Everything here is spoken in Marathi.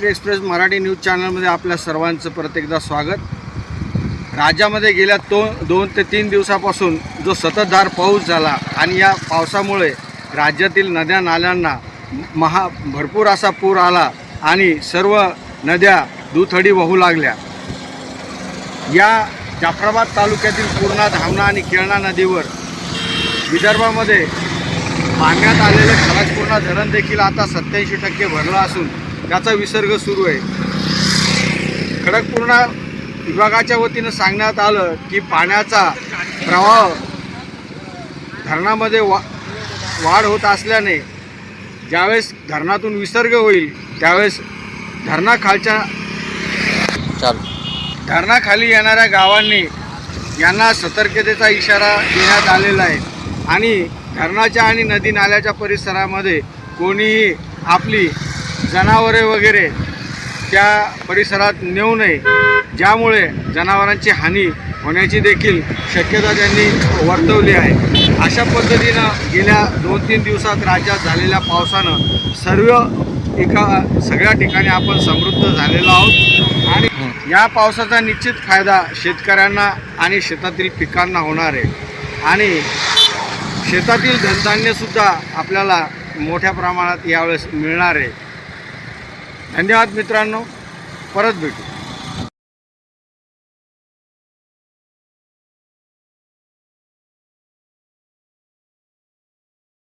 महाराष्ट्र एक्सप्रेस मराठी न्यूज चॅनलमध्ये आपल्या सर्वांचं परत एकदा स्वागत. राज्यामध्ये गेल्या दो दोन ते तीन दिवसापासून जो सततधार पाऊस झाला आणि या पावसामुळे राज्यातील नद्या नाल्यांना महा भरपूर असा पूर आला आणि सर्व नद्या दुथडी वाहू लागल्या. या जाफराबाद तालुक्यातील पूर्णा धामणा आणि केळणा नदीवर विदर्भामध्ये बांधण्यात आलेलं खलाजपूर्णा धरण देखील आता सत्याऐंशी टक्के भरलं असून त्याचा विसर्ग सुरू आहे. खडकपूर्णा विभागाच्या वतीनं सांगण्यात आलं की पाण्याचा प्रवाह धरणामध्ये वा वाढ होत असल्याने ज्यावेळेस धरणातून विसर्ग होईल त्यावेळेस धरणाखालच्या चालू. धरणाखाली येणाऱ्या गावांनी यांना सतर्कतेचा इशारा देण्यात आलेला आहे. आणि धरणाच्या आणि नदी नाल्याच्या परिसरामध्ये कोणीही आपली जनावरे वगैरे त्या परिसरात नेऊ नये. ज्यामुळे जनावरांची हानी होण्याची देखील शक्यता त्यांनी वर्तवली आहे. अशा पद्धतीनं गेल्या दोन तीन दिवसात राज्यात झालेल्या पावसानं सर्व एका सगळ्या ठिकाणी आपण समृद्ध झालेलो आहोत. आणि या पावसाचा निश्चित फायदा शेतकऱ्यांना आणि शेतातील पिकांना होणार आहे. आणि शेतातील धनधान्यसुद्धा आपल्याला मोठ्या प्रमाणात यावेळेस मिळणार आहे. धन्यवाद मित्रांनो. परत भेटू.